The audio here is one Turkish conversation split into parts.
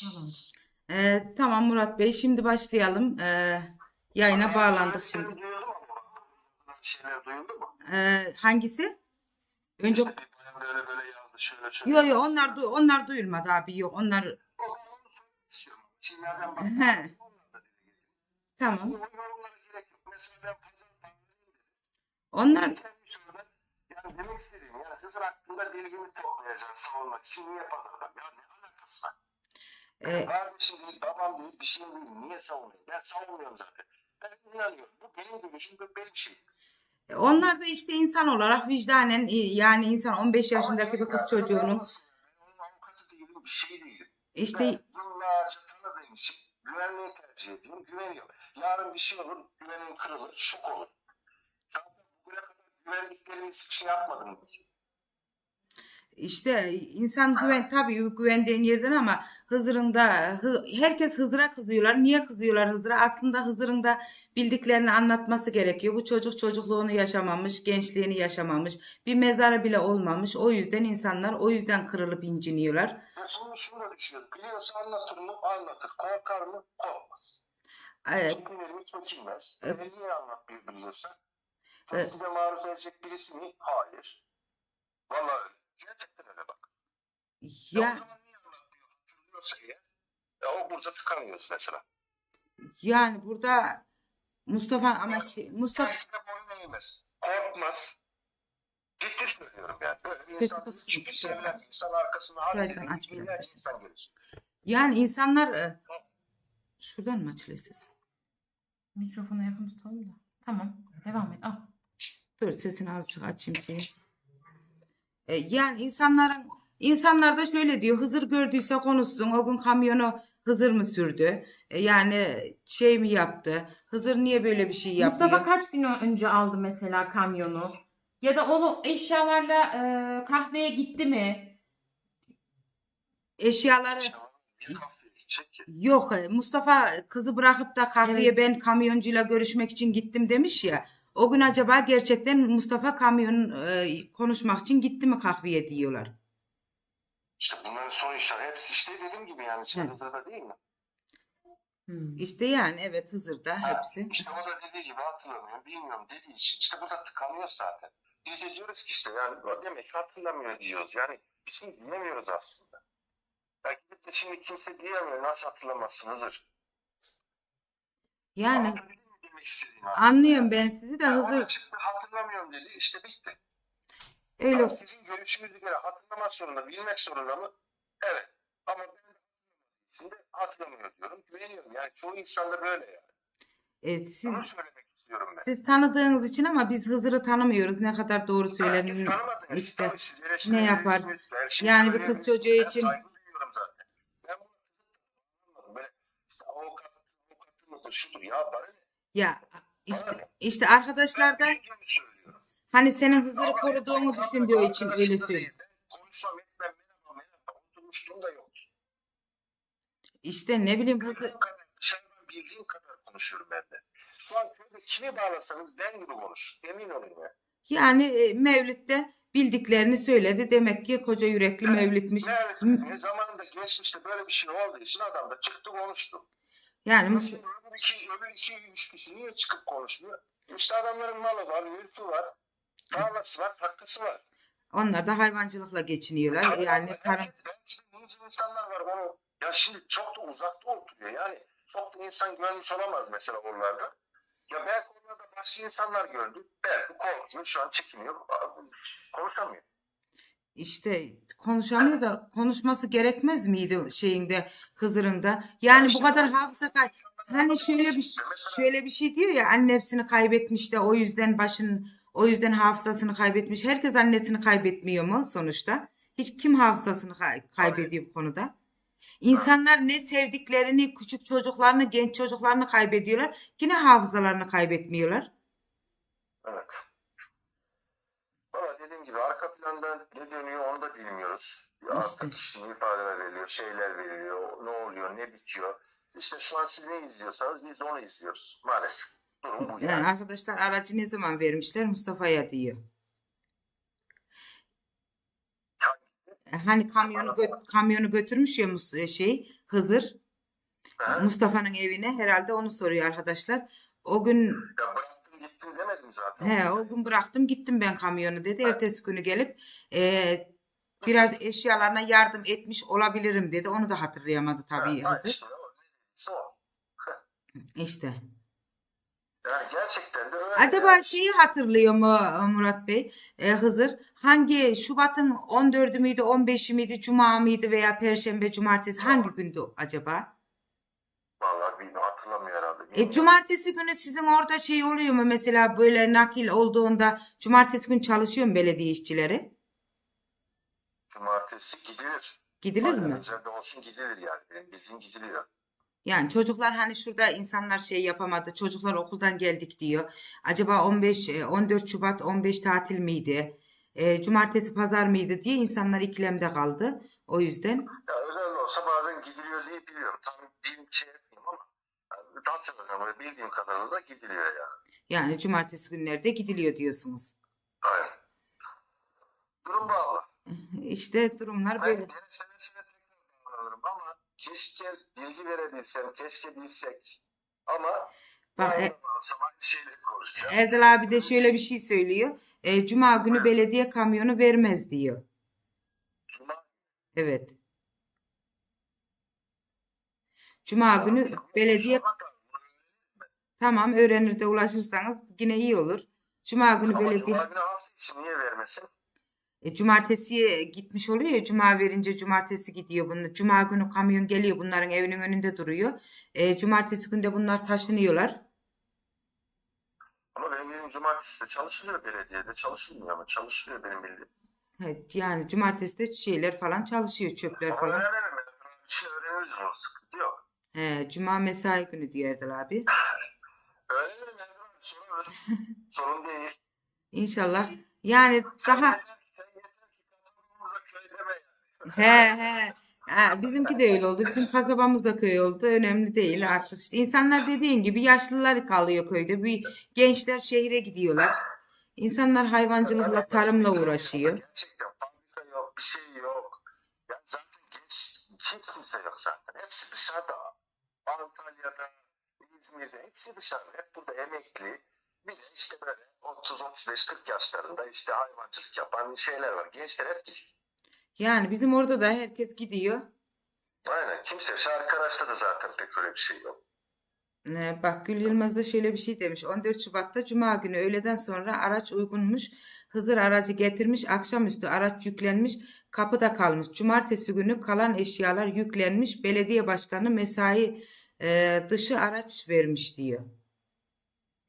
Tamam. Ee, tamam Murat Bey şimdi başlayalım. Ee, yayına bağlandık şimdi. Duyuldu mu? Bu şeyler duyuldu mu? Ee, hangisi? Önce İşte bir bayan böyle böyle yazdı şöyle şöyle. Yok yok onlar du- onlar duyulmadı abi yok onlar bak? He. tamam. Bu yorumlara gerek yok. Mesela ben pazar pazarıyım dedim. Onlar Gelmiş orada. Yani demek istediğim yani Hızır hakkında bilgimi toplayacağım savunmak için niye pazarda? Ya ne alakası var? E, Kardeşim değil, babam değil, bir şey değil. Niye savunuyorum? Ben savunmuyorum zaten. Ben inanıyorum. Bu benim görüşüm, bu benim şeyim. onlar da işte insan olarak vicdanen e, yani insan 15 yaşındaki bir kız çocuğunun bir şey değilim. işte Ben yıllarca tanıdığım için güvenliği tercih ediyorum, güveniyorum. Yarın bir şey olur, güvenim kırılır, şok olur. Zaten bugüne kadar güvendiklerimiz hiçbir şey yapmadım biz. İşte insan güven tabii güvendiğin yerden ama Hızır'ın da Hı- herkes Hızır'a kızıyorlar. Niye kızıyorlar Hızır'a? Aslında Hızır'ın da bildiklerini anlatması gerekiyor. Bu çocuk çocukluğunu yaşamamış, gençliğini yaşamamış, bir mezarı bile olmamış. O yüzden insanlar o yüzden kırılıp inciniyorlar. Şimdi şunu da düşünüyorum. Biliyorsa anlatır mı? Anlatır. Korkar mı? Korkmaz. Evet. Çekinir mi? Çekinmez. Evet. Niye anlatmayı biliyorsa? Evet. Tehdide maruz edecek birisi mi? Hayır. Vallahi. Gerçekten öyle bak. Ya. Ya o zaman niye anlatmıyor? Hatırlıyorsa eğer. Ya o burada tıkanıyoruz mesela. yani burada Mustafa ama şey, Mustafa Tehdide boyun eğmez. Korkmaz. Ciddi söylüyorum yani. Böyle bir insan, bir şey sevilen insan arkasına hareket aç insan gelir. yani insanlar e, şuradan mı açılıyor ses? Mikrofona yakın tutalım da. Tamam. Devam et. Al. Dur sesini azıcık açayım şeyi. E, yani insanların insanlar da şöyle diyor Hızır gördüyse konuşsun. O gün kamyonu Hızır mı sürdü? E, yani şey mi yaptı? Hızır niye böyle bir şey yapıyor? Mustafa kaç gün önce aldı mesela kamyonu? Ya da onu eşyalarla e, kahveye gitti mi? Eşyaları yok. e, Mustafa kızı bırakıp da kahveye Evet. ben kamyoncuyla görüşmek için gittim demiş ya. O gün acaba gerçekten Mustafa kamyon e, konuşmak için gitti mi kahveye diyorlar. İşte bunların son işler hepsi işte dediğim gibi yani Hı. Çanlıurfa'da değil mi? İşte yani evet Hızır'da hepsi. İşte o da dediği gibi hatırlamıyorum, bilmiyorum dediği için. İşte burada tıkanıyor zaten. Biz de diyoruz ki işte yani o demek hatırlamıyor diyoruz. Yani biz şimdi dinlemiyoruz aslında. Ya gidip de şimdi kimse diyemiyor nasıl hatırlamazsın Hızır. Yani Anlatabildim demek istediğimi? anlıyorum ben sizi de da çıktı hatırlamıyorum dedi işte bitti. öyle Ama sizin görüşünüzü göre hatırlamak zorunda, bilmek zorunda mı? Evet. Ama ben de şimdi hatırlamıyor diyorum. Güveniyorum. Yani çoğu insanda böyle yani. e, siz, Bunu söylemek istiyorum ben. siz tanıdığınız için ama biz Hızır'ı tanımıyoruz. Ne kadar doğru söyler Siz tanımadınız. işte Tabii siz ne yapar? veriyorsunuz, her şeyi Yani bir kız çocuğu Ben için- saygı duyuyorum zaten. Ben bunu anlamadım. Böyle işte avukat, avukatı mıdır, şudur ya bana ne? Ya işte, işte arkadaşlar da söylüyorum. hani senin Hızır'ı koruduğunu düşündüğü için öyle söylüyor. İşte ne bileyim Hızır dışarıdan bildiğim kadar konuşuyorum ben de. Şu an köyde kimi bağlasanız ben gibi konuş. Emin olun ya. yani e, Mevlüt'te bildiklerini söyledi. Demek ki koca yürekli Evet, Mevlüt'müş. Evet, zamanında geçmişte böyle bir şey olduğu için adam da çıktı konuştu. Yani şimdi öbür iki, öbür iki, üç kişi niye çıkıp konuşmuyor? İşte adamların malı var, mülkü var, tarlası var, takısı var. onlar da hayvancılıkla geçiniyorlar. Tarım Yani tarım belki de insanlar var onu. Ya şimdi çok da uzakta oturuyor. Yani çok da insan görmüş olamaz mesela oralarda. Ya belki onlarda başka insanlar gördü. Belki korkuyor, şu an çekiniyor, konuşamıyor. İşte konuşamıyor da konuşması gerekmez miydi şeyinde Hızır'ın Yani bu kadar hafıza kay hani şöyle bir şöyle bir şey diyor ya annesini kaybetmiş de o yüzden başın o yüzden hafızasını kaybetmiş. Herkes annesini kaybetmiyor mu sonuçta? Hiç kim hafızasını kay- kaybediyor bu konuda? İnsanlar ne sevdiklerini, küçük çocuklarını, genç çocuklarını kaybediyorlar. Yine hafızalarını kaybetmiyorlar. Evet. Valla dediğim gibi arka planda ne dönüyor onu da bilmiyoruz. Artık işte ifadeler veriliyor, şeyler veriliyor, ne oluyor, ne bitiyor. İşte şu an siz ne izliyorsanız biz onu izliyoruz. Maalesef. Durum bu Yani yani. arkadaşlar aracı ne zaman vermişler? Mustafa'ya diyor. Hani kamyonu gö- kamyonu götürmüş ya Mus- şey Hızır? Mustafa'nın evine herhalde onu soruyor arkadaşlar. O gün Ya demedim zaten. he o gün bıraktım gittim ben kamyonu dedi. Ertesi günü gelip e, biraz eşyalarına yardım etmiş olabilirim dedi. Onu da hatırlayamadı tabii Ha, Hızır. işte o. İşte. Yani gerçekten de öyle. Acaba yani. şeyi hatırlıyor mu Murat Bey? E, Hızır hangi Şubat'ın 14'ü müydü, 15'i miydi, Cuma mıydı veya Perşembe, Cumartesi hangi gündü acaba? Vallahi bilmiyorum hatırlamıyor herhalde. E, cumartesi günü sizin orada şey oluyor mu mesela böyle nakil olduğunda cumartesi gün çalışıyor mu belediye işçileri? Cumartesi gidilir. Gidilir Aynen, mi? Özelde olsun gidilir yani. Benim bildiğim gidiliyor. Yani çocuklar hani şurada insanlar şey yapamadı. Çocuklar okuldan geldik diyor. Acaba 15 e, 14 Şubat 15 tatil miydi? E, cumartesi pazar mıydı diye insanlar ikilemde kaldı. O yüzden Ya özel olsa bazen gidiliyor diye biliyorum. Tam bir şey Böyle Bildiğim kadarıyla da gidiliyor yani. yani cumartesi günlerde gidiliyor diyorsunuz. Aynen. Durum bağlı. İşte durumlar böyle. seve seve tekrar ama keşke bilgi verebilsem, keşke bilsek. Ama Bak, e- de. Erdal abi de şöyle bir şey söylüyor. E, Cuma günü belediye kamyonu vermez diyor. Cuma Evet. Cuma günü belediye tamam öğrenir de ulaşırsanız yine iyi olur. Cuma günü Ama belediye Cuma günü hafta içi niye vermesin? e, cumartesiye gitmiş oluyor ya cuma verince cumartesi gidiyor bunu. Cuma günü kamyon geliyor bunların evinin önünde duruyor. E, cumartesi günde bunlar taşınıyorlar. Ama benim bildiğim cumartesi de çalışılıyor belediyede. Çalışılmıyor ama çalışılıyor benim bildiğim. Evet, yani cumartesi de şeyler falan çalışıyor çöpler Ama falan. öğrenelim. Bir şey öğreniriz bunu. Sıkıntı yok. He, cuma mesai günü diyor Erdal abi. Öğrenelim Erdoğan. Sorarız. Sorun değil. İnşallah. Yani Sen daha yeter, sen yeter ki kasabamıza köy deme yani. He he. Ha, bizimki de öyle oldu. Bizim kasabamız da köy oldu. Önemli değil artık. İşte insanlar dediğin gibi yaşlılar kalıyor köyde. Bir gençler şehire gidiyorlar. İnsanlar hayvancılıkla, tarımla uğraşıyor. Gerçekten fabrika yok, bir şey yok. Ya zaten genç hiç kimse yok zaten. Hepsi dışarıda. Antalya'da, İzmir'de hepsi dışarıda. Hep burada emekli. Bir de işte böyle 30-35-40 yaşlarında işte hayvancılık yapan şeyler var. Gençler hep gidiyor. Yani bizim orada da herkes gidiyor. Aynen. Kimse. Şu arkadaşta da zaten pek öyle bir şey yok. Ee, Bak Gül Yılmaz da şöyle bir şey demiş. 14 Şubat'ta Cuma günü öğleden sonra araç uygunmuş. Hızır aracı getirmiş. Akşamüstü araç yüklenmiş. Kapıda kalmış. Cumartesi günü kalan eşyalar yüklenmiş. Belediye başkanı mesai e, dışı araç vermiş diyor.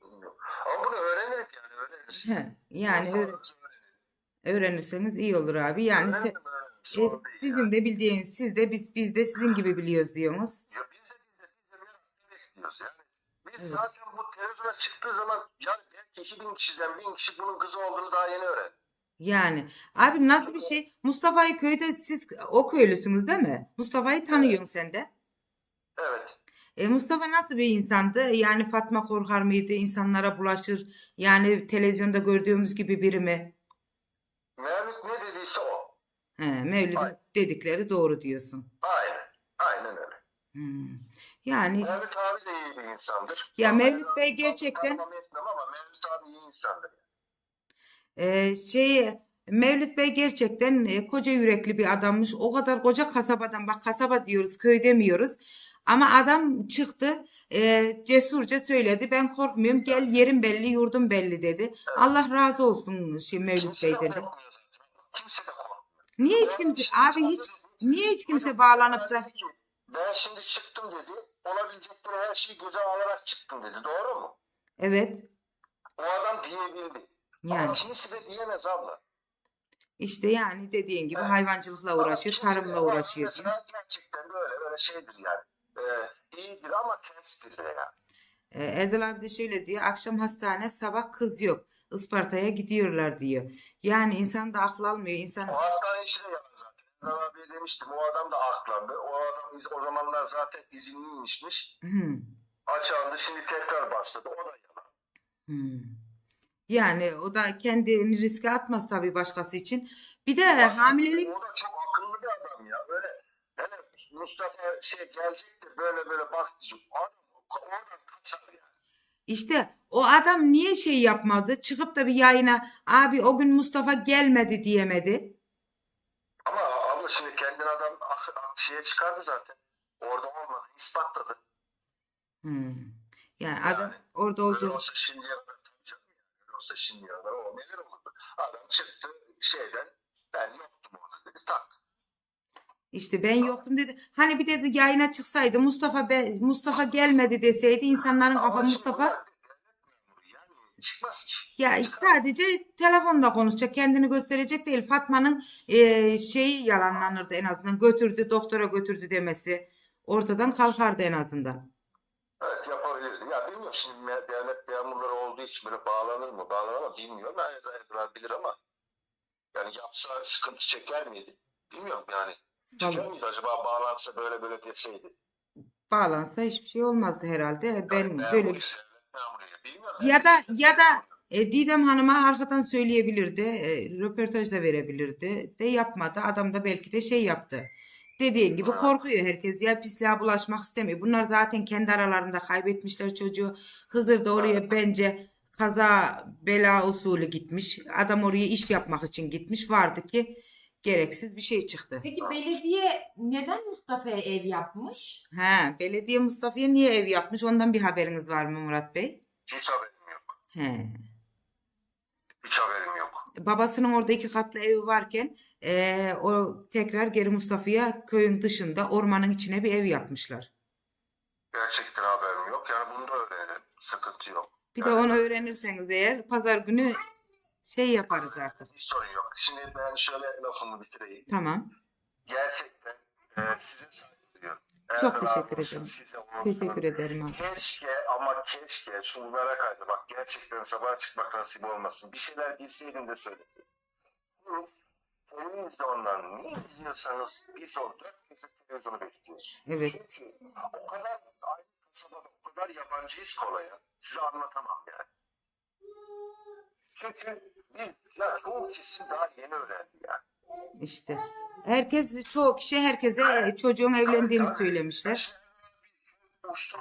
Bilmiyorum. Ama bunu öğrenirim yani. Öğreniriz. He, yani öğre- Öğreniriz. öğrenirseniz iyi olur abi. Yani Öğrenirim, te- öğrenirim. e, değil yani. sizin de bildiğiniz siz de biz biz de sizin gibi biliyoruz diyorsunuz. Ya biz de biz de biz de bekliyoruz yani. Biz Evet. zaten bu televizyona çıktığı zaman yani belki 2000 kişiden 1000 kişi bunun kızı olduğunu daha yeni öğrendi. Yani abi nasıl bir şey? Mustafa'yı köyde siz o köylüsünüz değil mi? Mustafa'yı tanıyorsun sen de. Evet. E, Mustafa nasıl bir insandı? Yani Fatma korkar mıydı? İnsanlara bulaşır. Yani televizyonda gördüğümüz gibi biri mi? Mevlüt ne dediyse o. He, Aynen. dedikleri doğru diyorsun. Aynen. Aynen öyle. Hmm. Yani Mevlüt abi de iyi bir insandır. Ya Ama Mevlüt Bey gerçekten- etmem ama Mevlüt abi iyi insandır. e, şey Mevlüt Bey gerçekten e, koca yürekli bir adammış. O kadar koca kasabadan bak kasaba diyoruz, köy demiyoruz. Ama adam çıktı, e, cesurca söyledi. Ben korkmuyorum. Gel yerim belli, yurdum belli dedi. Allah razı olsun şey Mevlüt Kimse de Bey'den de. korkmuyor zaten. Kimse de korkmuyor. Niye hiç kimse abi hiç niye hiç kimse bağlanıp da Ben şimdi çıktım dedi. Olabilecekleri her şeyi göze alarak çıktım dedi. Doğru mu? evet O adam diyebildi. Ama yani kimisi de diyemez abla. işte yani dediğin gibi Evet. hayvancılıkla Ama uğraşıyor, tarımla uğraşıyor. Mesela gerçekten böyle böyle şeydir yani. İyidir ama terstir de yani. E, Erdal abi de şöyle diyor. Akşam hastane, sabah kız yok. Isparta'ya gidiyorlar diyor. Yani insan da akıl almıyor. İnsan O hastane işi de yalan zaten. Emre abiye demiştim. O adam da aklandı. O adam o zamanlar zaten izinliymişmiş. Hmm, Açandı. Şimdi tekrar başladı. O da yalan. hmm. Yani o da kendini riske atmaz tabii başkası için. Bir de hamilelik O da çok Mustafa şey gelecek de böyle böyle baktı. Adam oradan kaçar yani. İşte o adam niye şey yapmadı? Çıkıp da bir yayına abi o gün Mustafa gelmedi diyemedi. Ama abla şimdi kendini adam şeye çıkardı zaten. Orada olmadı. ispatladı. Hmm. Yani adam Yani, orada Öyle olduğu olsa yani. Öyle olsa şimdiye kadar o neler olurdu. Adam çıktı şeyden ben yoktum orada dedi tak. İşte ben yoktum dedi. Hani bir dedi yayına çıksaydı Mustafa be, Mustafa gelmedi deseydi insanların kafa Ama Mustafa çıkmaz ki. ya sadece telefonda konuşacak kendini gösterecek değil. Fatma'nın e, şeyi yalanlanırdı en azından götürdü doktora götürdü demesi ortadan kalkardı en azından. Evet yapabilirdi. Ya bilmiyorum şimdi devlet memurları olduğu için böyle bağlanır mı bağlanır mı bilmiyorum. Yani bilir ama yani yapsa sıkıntı çeker miydi? Bilmiyorum yani. Vallahi. miydi acaba bağlansa böyle böyle deseydi? Bağlansa hiçbir şey olmazdı herhalde. Ben Memur, böyle bir şey. Ya da ya da e, Didem Hanım'a arkadan söyleyebilirdi, e, röportaj da verebilirdi. De yapmadı. Adam da belki de şey yaptı. Dediğin gibi korkuyor herkes. Ya pisliğe bulaşmak istemiyor. Bunlar zaten kendi aralarında kaybetmişler çocuğu. Hızır da oraya bence kaza bela usulü gitmiş. Adam oraya iş yapmak için gitmiş. Vardı ki gereksiz bir şey çıktı. Peki belediye neden Mustafa'ya ev yapmış? He, belediye Mustafa'ya niye ev yapmış? Ondan bir haberiniz var mı Murat Bey? Hiç haberim yok. He. Hiç haberim yok. babasının orada iki katlı evi varken eee, o tekrar geri Mustafa'ya köyün dışında ormanın içine bir ev yapmışlar. Gerçekten haberim yok. Yani bunu da öğrenelim. Sıkıntı yok. Bir de onu öğrenirseniz eğer pazar günü şey yaparız artık. Hiç sorun yok. Şimdi ben şöyle lafımı bitireyim. Tamam. Gerçekten e, size saygı duyuyorum. Çok Erdal teşekkür ederim. Size. Teşekkür ederim abi. Keşke ama keşke şu mübarek ayda bak gerçekten sabah çıkmak nasip olmasın. Bir şeyler bilseydin de söylesin. Siz televizyondan ne izliyorsanız biz o dört gözle televizyonu bekliyoruz. Evet. Çünkü o kadar aynı kasabada o kadar yabancıyız kolaya. Size anlatamam yani. Çünkü biz ya çoğu kesim daha yeni öğrendi yani. İşte. Herkes çoğu kişi herkese çocuğun evlendiğini söylemişler.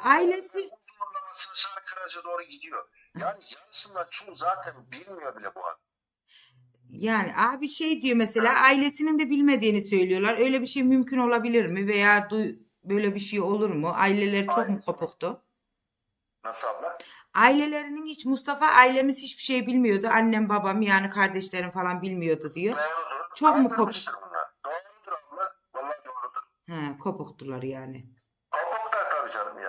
Ailesi- Uzmanlaması Şarkıraca doğru gidiyor. Yani yarısından çoğu zaten bilmiyor bile bu an. Yani abi şey diyor mesela ailesinin de bilmediğini söylüyorlar. Öyle bir şey mümkün olabilir mi? Veya duy- böyle bir şey olur mu? Aileler çok mu Ailesi. kopuktu? Nasıl abla? Ailelerinin hiç Mustafa ailemiz hiçbir şey bilmiyordu. Annem babam yani kardeşlerim falan bilmiyordu diyor. Doğrudur. Çok mu Kaldırmıştır bunlar. Doğrudur abla. Vallahi doğrudur. He, kopuktular yani. Kopuklar tabii canım ya.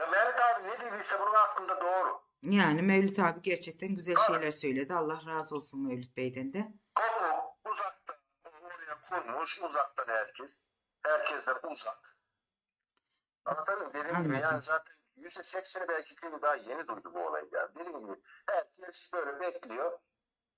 Ya Mehmet abi ne dediyse bunun hakkında doğru. Yani Mevlüt abi gerçekten güzel şeyler söyledi. Allah razı olsun Mevlüt Bey'den de. Kopuk uzaktan oraya kurmuş uzaktan herkes. Herkesten uzak. Anladın mı? Dediğim gibi yani zaten yüzde sekseni belki köyü daha yeni duydu bu olayı yani. Dediğim gibi herkes böyle bekliyor.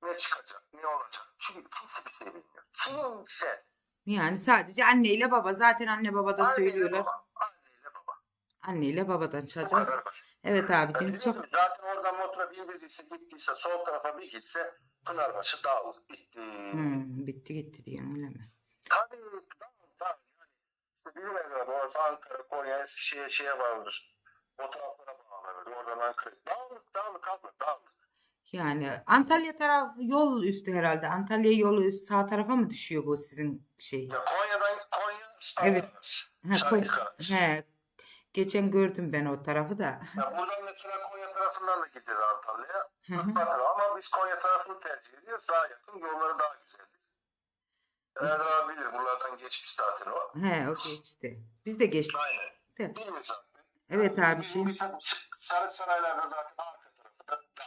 Ne çıkacak, ne olacak? Çünkü kimse bir şey bilmiyor. Kimse. Yani sadece anneyle baba. Zaten anne baba da Anneyle söylüyorlar. baba, Anneyle baba. Anneyle babadan çıkacak. Evet abicim Yani çok Zaten oradan motora bindirdiyse gittiyse sol tarafa bir gitse Pınarbaşı dağılır. Bitti. Hmm, bitti gitti diyorsun öyle mi? Tabii tamam tamam yani işte bizim evler orası Ankara, Konya, Eskişehir şeye bağlıdır. O taraflara bağlanır. Oradan Ankara. Dağlık dağlık abla dağlık. Yani Antalya taraf yol üstü herhalde. Antalya yolu üstü sağ tarafa mı düşüyor bu sizin şey? Ya Konya'dan Konya Evet. evet. Ha, Koy- he, geçen gördüm ben o tarafı da. Ya buradan mesela Konya tarafından da gidilir Antalya'ya. Isparta. Ama biz Konya tarafını tercih ediyoruz. Daha yakın. Yolları daha güzel. Erdal abi bilir. Buralardan geçmiş zaten o. He o geçti. Biz de geçtik. Aynen. de. Bilmiyor zaten. Evet abiciğim. Sarı Saraylar'da zaten arka dağ.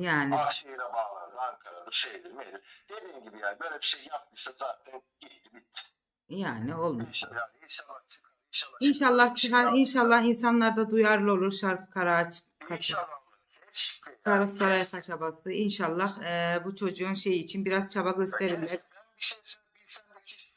Yani Akşehir'e bağlanır, Ankara'dır, şeydir, meydir. Dediğim gibi yani böyle bir şey yapmışsa zaten gitti bitti. yani olmuş. İnşallah, inşallah çıkar. İnşallah, İnşallah çıkar. yapmışsa- İnşallah insanlar da duyarlı olur. Şarkı Karaağaç kaçı. İnşallah. Keşke. Tarık Saray kasabası. İnşallah eee, bu çocuğun şey için biraz çaba gösterirler. Bir şey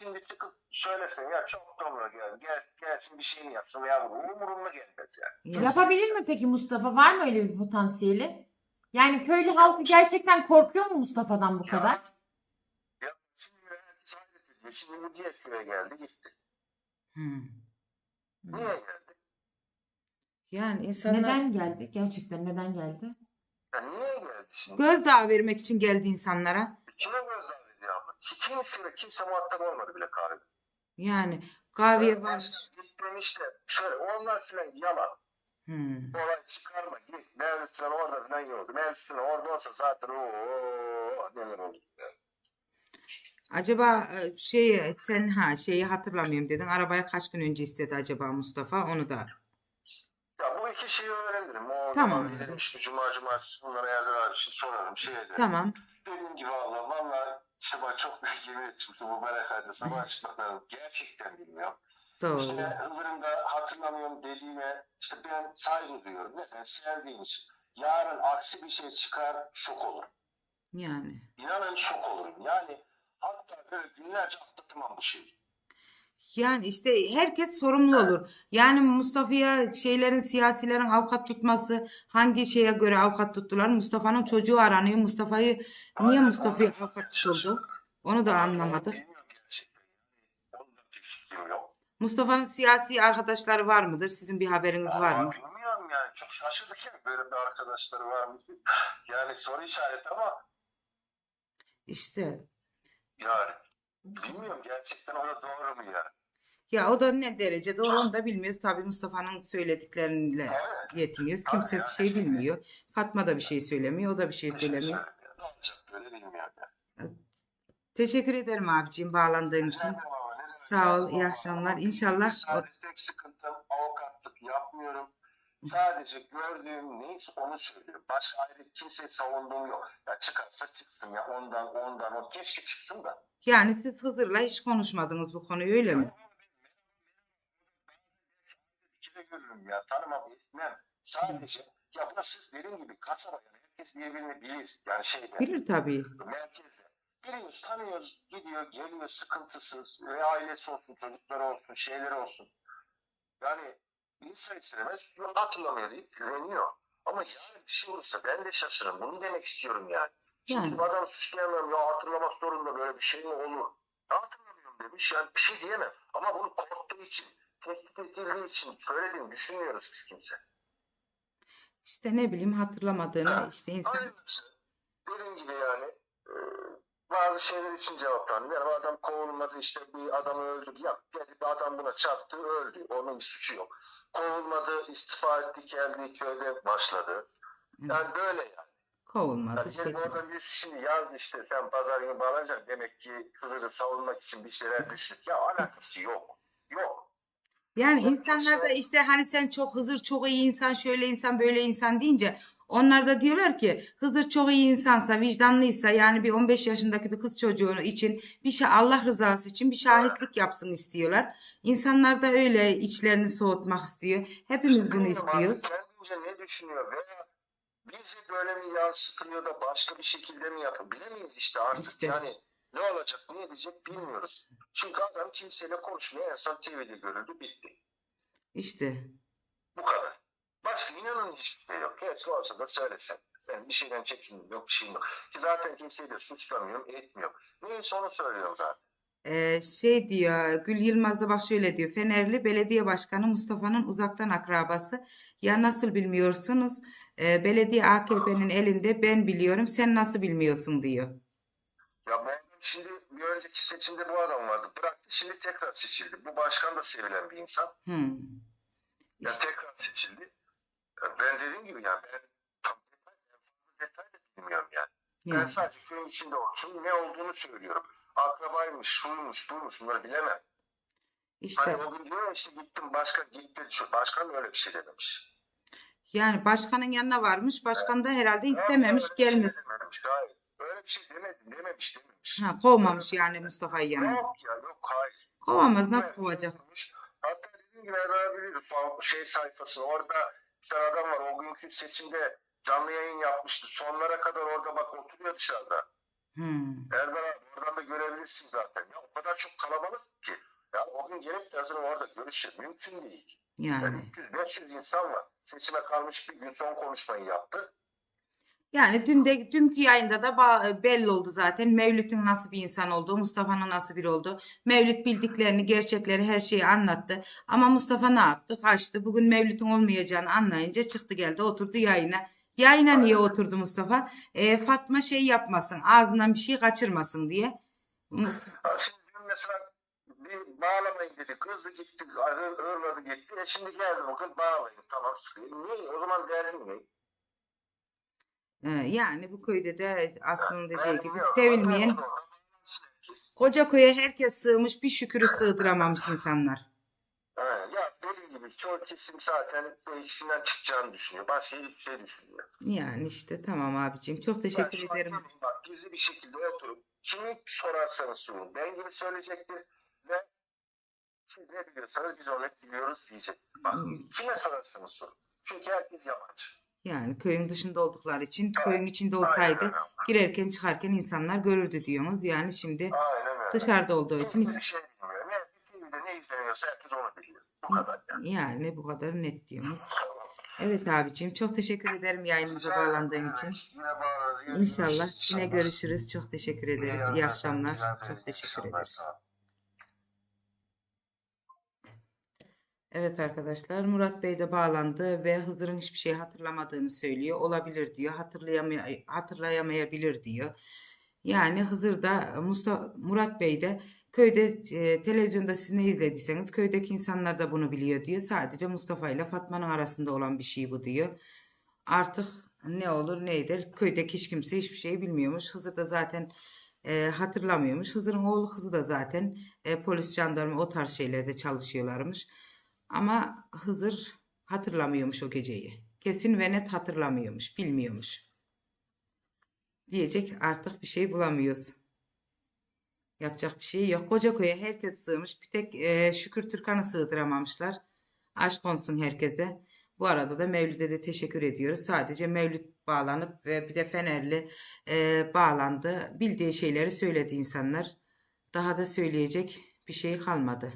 kişisinde çıkıp söylesin ya çok doğru gel, gel gelsin bir şeyini yapsın ya umurumda gelmez yani. Yani, Yapabilir mi peki Mustafa? Var mı öyle bir potansiyeli? Yani köylü halkı gerçekten korkuyor mu Mustafa'dan bu kadar? Ya şimdi hayret ediyor. Şimdi bu diğer köye geldi gitti. Hmm. Niye geldi? Yani insanlar Neden geldi? Gerçekten neden geldi? Ya niye geldi şimdi? gözdağı vermek için geldi insanlara. Kime? Hiç kimse, kimse muhatap olmadı bile kahve. Yani kahveye Yani varmış. başkan Gitmemiş de şöyle onlar filan yalan. Hmm. Olay çıkarma git. Mevlüt filan orada filan yoktu. Mevlüt filan orada olsa zaten ooo neler oldu. Acaba şey sen ha şeyi hatırlamıyorum dedin. Arabaya kaç gün önce istedi acaba Mustafa? Onu da. Ya bu iki şeyi öğrenirim. O Tamam gidelim işte cuma cumartesi bunlara Erdem abi sorarım. Şey ederim. Tamam. Dediğim gibi valla valla işte bak çok büyük yemin ettim. İşte bu meraklarda sabah açıklarım. Gerçekten bilmiyorum. Doğru. İşte Hıvır'ımda hatırlamıyorum dediğime işte ben saygı duyuyorum. Neden? Sevdiğim için. Yarın aksi bir şey çıkar şok olurum. Yani. İnanın şok olurum. Yani hatta böyle günlerce atlatmam bu şeyi. Yani işte herkes sorumlu olur. Yani Mustafa'ya şeylerin siyasilerin avukat tutması hangi şeye göre avukat tuttular? Mustafa'nın çocuğu aranıyor. Mustafa'yı niye Mustafa'ya avukat tutuldu? Onu da anlamadık. Mustafa'nın siyasi arkadaşları var mıdır? Sizin bir haberiniz var mı? bilmiyorum yani. Çok şaşırdık ya. Böyle bir arkadaşları var mı? Yani soru işareti ama İşte yani bilmiyorum gerçekten o da doğru mu yani? ya o da ne derece doğru onu da bilmiyoruz. Tabii Mustafa'nın söyledikleriyle Evet. yetiniyoruz. Kimse bir şey bilmiyor. Fatma da bir şey söylemiyor. O da bir şey şey söylemiyor. Ne olacak böyle bilmiyorum yani. Teşekkür ederim abiciğim bağlandığın Rica için. Sağ ol, iyi akşamlar. İnşallah Sadece tek sıkıntım avukatlık yapmıyorum. Sadece gördüğüm neyse onu söylüyorum. Başka ayrı kimseyi savunduğum yok. Ya çıkarsa çıksın ya ondan ondan o keşke çıksın da. Yani siz Hızır'la hiç konuşmadınız bu konuyu öyle mi? İkide görürüm ya tanımam etmem. Sadece ya burası dediğim gibi kasaba yani herkes birbirini bilir. Yani şeyde Bilir tabii. merkezde. Biliyoruz, tanıyoruz, gidiyor, geliyor sıkıntısız. Ve ailesi olsun, çocukları olsun, şeyleri olsun. Yani insan istemez hatırlamıyor deyip güveniyor. Ama yarın bir şey olursa ben de şaşırırım. Bunu demek istiyorum yani. Şimdi Yani. bu adam suçlayamam ya hatırlamak zorunda böyle bir şey mi olur? Hatırlamıyorum demiş yani bir şey diyemem. Ama bunu korktuğu için, tehdit edildiği için söylediğini düşünmüyoruz biz kimse. İşte ne bileyim hatırlamadığını işte insan Aynısı. Dediğim gibi yani e, bazı şeyler için cevaplandı. Yani adam kovulmadı işte bir adamı öldürdü. Ya geldi bir adam buna çarptı öldü. Onun bir suçu yok. Kovulmadı istifa etti geldi köyde başladı. Yani böyle yani. Kovulmadı. Şey. orada bir şimdi yaz işte sen pazar günü bağlanacaksın. Demek ki Hızır'ı savunmak için bir şeyler düştük. Ya alakası yok. Yok. Yani insanlar da işte hani sen çok Hızır çok iyi insan, şöyle insan, böyle insan deyince onlar da diyorlar ki Hızır çok iyi insansa, vicdanlıysa yani bir 15 yaşındaki bir kız çocuğu için bir şey Allah rızası için bir şahitlik yapsın istiyorlar. İnsanlar da öyle içlerini soğutmak istiyor. Hepimiz bunu istiyoruz. Kendince ne düşünüyor veya bizi böyle mi yansıtılıyor da başka bir şekilde mi yapıyor bilemeyiz işte artık İşte. yani ne olacak ne edecek bilmiyoruz. Çünkü adam kimseyle konuşmuyor en son TV'de görüldü bitti. İşte Bu kadar. Başka inanın hiçbir şey yok. Keşke olsa da söylesen. Ben bir şeyden çekindim yok bir şeyim yok. Ki zaten kimseyi de suçlamıyorum etmiyorum. Neyse onu söylüyorum zaten. Ee, şey diyor Gül Yılmaz da bak şöyle diyor Fenerli Belediye Başkanı Mustafa'nın uzaktan akrabası ya nasıl bilmiyorsunuz Ee, belediye AKP'nin elinde ben biliyorum sen nasıl bilmiyorsun diyor. Ya adam şimdi bir önceki seçimde bu adam vardı. Bıraktı şimdi tekrar seçildi. Bu başkan da sevilen bir insan. Hmm. Ya tekrar seçildi. Ya ben dediğim gibi yani ben tam detay, detay da bilmiyorum yani. Ben Yani, sadece köyün içinde olduğum ne olduğunu söylüyorum. Akrabaymış, şuymuş, buymuş bunları bilemem. işte Hani o gün diyor ya işte gittim başkan gitti. Şu başkan öyle bir şey dememiş. yani başkanın yanına varmış başkan da herhalde istememiş öyle şey gelmiş. dememiş, hayır. Öyle bir şey demedim, dememiş dememiş. Ha, kovmamış yani Mustafa'yı yanına. Yok ya yok hayır. Kovamaz nasıl kovacak? Hatta dediğim gibi son şey sayfası orada bir tane adam var o günkü seçimde canlı yayın yapmıştı. Sonlara kadar orada bak oturuyor dışarıda. Hmm. Erdoğan abi oradan da görebilirsin zaten. Ya o kadar çok kalabalık ki. Ya o gün gerek de orada görüşür. Mümkün değil. Yani. Yani 300-500 insan var. Seçime kalmış bir gün son konuşmayı yaptı. Yani dün de dünkü yayında da belli oldu zaten Mevlüt'ün nasıl bir insan olduğu, Mustafa'nın nasıl biri olduğu. Mevlüt bildiklerini, gerçekleri, her şeyi anlattı. Ama Mustafa ne yaptı? Kaçtı. Bugün Mevlüt'ün olmayacağını anlayınca çıktı geldi, oturdu yayına. Yayına niye oturdu Mustafa? Ee, Fatma şey yapmasın, ağzından bir şey kaçırmasın diye. Şimdi dün mesela bir bağlamayın dedi. Kızdı gitti, hırladı gitti. E şimdi geldi bakın bağlayın. Tamam sıkayım. Niye? O zaman derdin ne? Ee, yani bu köyde de Aslı'nın dediği gibi sevilmeyen koca köye herkes sığmış bir şükürü sığdıramamış insanlar. Gibi çoğu kesim zaten bu ikisinden çıkacağını düşünüyor. Başka hiçbir şey düşünmüyor. Yani işte tamam abicim çok Ben teşekkür an ederim. söyleyeyim Bak gizli bir şekilde oturup kimi sorarsanız sorun. Ben gibi söyleyecektir ve siz ne biliyorsanız biz onu biliyoruz diyecek. Bak kime sorarsanız sorun. Çünkü herkes yabancı. Yani köyün dışında oldukları için köyün içinde Aynen olsaydı öyle. girerken çıkarken insanlar görürdü diyorsunuz. Yani şimdi Aynen dışarıda olduğu için Kimse bir şey bilmiyor. Ne, TV'de ne izleniyorsa herkes onu biliyor. Bu kadar yani. yani bu kadar net diyorsunuz. Evet abicim çok teşekkür ederim yayınımıza bağlandığın için. Yine bağlarız. yine İnşallah görüşürüz yine görüşürüz. Çok teşekkür ederim. yayınlar, İyi akşamlar. Çok teşekkür ederiz. Evet arkadaşlar Murat Bey de bağlandı ve Hızır'ın hiçbir şey hatırlamadığını söylüyor. Olabilir diyor. Hatırlayamay hatırlayamayabilir diyor. Yani Hızır da Mustafa Murat Bey de köyde e, televizyonda siz ne izlediyseniz köydeki insanlar da bunu biliyor diyor. Sadece Mustafa ile Fatma'nın arasında olan bir şey bu diyor. Artık ne olur ne eder köydeki hiç kimse hiçbir şey bilmiyormuş. Hızır da zaten e, hatırlamıyormuş. Hızır'ın oğlu kızı da zaten e, polis, jandarma o tarz şeylerde çalışıyorlarmış. Ama Hızır hatırlamıyormuş o geceyi. Kesin ve net hatırlamıyormuş, bilmiyormuş. Diyecek artık bir şey bulamıyoruz. Yapacak bir şey yok. Koca köye herkes sığmış. Bir tek e, Şükür Türkan'ı sığdıramamışlar. Aşk olsun herkese. Bu arada da Mevlüt'e de teşekkür ediyoruz. Sadece Mevlüt bağlanıp ve bir de Fenerli e, bağlandı. Bildiği şeyleri söyledi insanlar. Daha da söyleyecek bir şey kalmadı.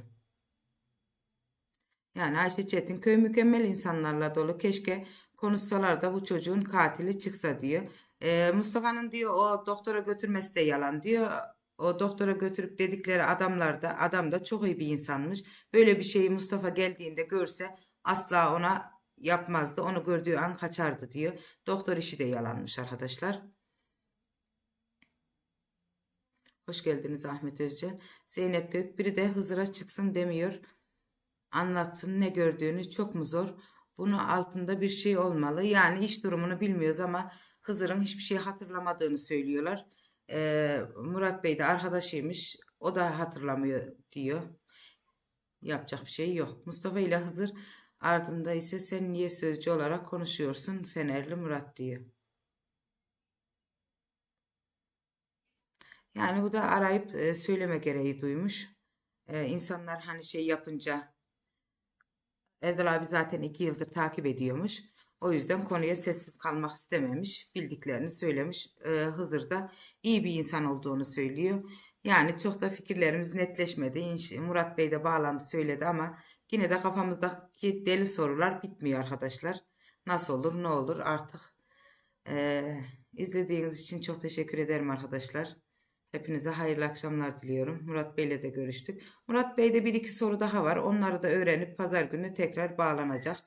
Yani Ayşe Çetin köy mükemmel insanlarla dolu. Keşke konuşsalar da bu çocuğun katili çıksa diyor. Ee, Mustafa'nın diyor o doktora götürmesi de yalan diyor. O doktora götürüp dedikleri adamlar da adam da çok iyi bir insanmış. Böyle bir şeyi Mustafa geldiğinde görse asla ona yapmazdı. Onu gördüğü an kaçardı diyor. Doktor işi de yalanmış arkadaşlar. Hoş geldiniz Ahmet Özcan. Zeynep Gök biri de Hızır'a çıksın demiyor anlatsın ne gördüğünü çok mu zor? Bunun altında bir şey olmalı. Yani iş durumunu bilmiyoruz ama Hızır'ın hiçbir şey hatırlamadığını söylüyorlar. Ee, Murat Bey de arkadaşıymış. O da hatırlamıyor diyor. Yapacak bir şey yok. Mustafa ile Hızır ardında ise sen niye sözcü olarak konuşuyorsun Fenerli Murat diyor. Yani bu da arayıp e, söyleme gereği duymuş. Ee, insanlar hani şey yapınca Erdal abi zaten iki yıldır takip ediyormuş. O yüzden konuya sessiz kalmak istememiş. Bildiklerini söylemiş. Ee, Hızır da iyi bir insan olduğunu söylüyor. Yani çok da fikirlerimiz netleşmedi. Murat Bey de bağlandı söyledi ama yine de kafamızdaki deli sorular bitmiyor arkadaşlar. Nasıl olur ne olur artık. Ee, izlediğiniz için çok teşekkür ederim arkadaşlar. Hepinize hayırlı akşamlar diliyorum. Murat Bey'le de görüştük. Murat Bey'de bir iki soru daha var. Onları da öğrenip pazar günü tekrar bağlanacak.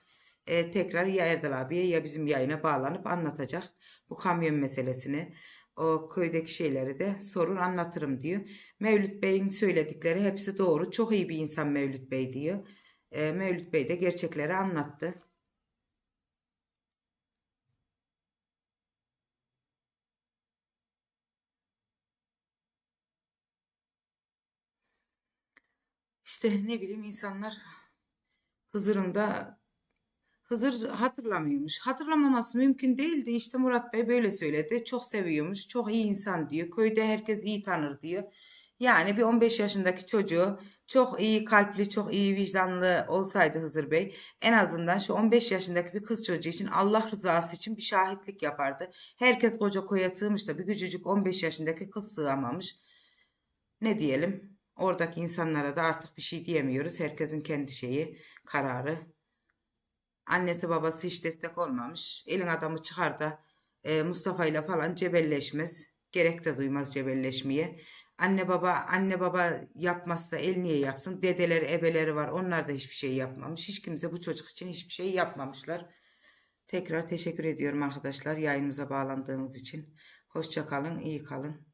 Ee, tekrar ya Erdal abiye ya bizim yayına bağlanıp anlatacak. Bu kamyon meselesini, o köydeki şeyleri de sorun anlatırım diyor. Mevlüt Bey'in söyledikleri hepsi doğru. Çok iyi bir insan Mevlüt Bey diyor. Ee, Mevlüt Bey de gerçekleri anlattı. İşte ne bileyim insanlar Hızır'ın da Hızır hatırlamıyormuş. Hatırlamaması mümkün değildi. İşte Murat Bey böyle söyledi. Çok seviyormuş. Çok iyi insan diyor. Köyde herkes iyi tanır diyor. Yani bir 15 yaşındaki çocuğu çok iyi kalpli, çok iyi vicdanlı olsaydı Hızır Bey en azından şu 15 yaşındaki bir kız çocuğu için Allah rızası için bir şahitlik yapardı. Herkes koca koya sığmış da bir küçücük 15 yaşındaki kız sığamamış. Ne diyelim? Oradaki insanlara da artık bir şey diyemiyoruz. Herkesin kendi şeyi, kararı. Annesi babası hiç destek olmamış. Elin adamı çıkar da e, Mustafa ile falan cebelleşmez. Gerek de duymaz cebelleşmeye. Anne baba anne baba yapmazsa el niye yapsın? Dedeleri, ebeleri var. Onlar da hiçbir şey yapmamış. Hiç kimse bu çocuk için hiçbir şey yapmamışlar. Tekrar teşekkür ediyorum arkadaşlar yayınımıza bağlandığınız için. Hoşça kalın, iyi kalın.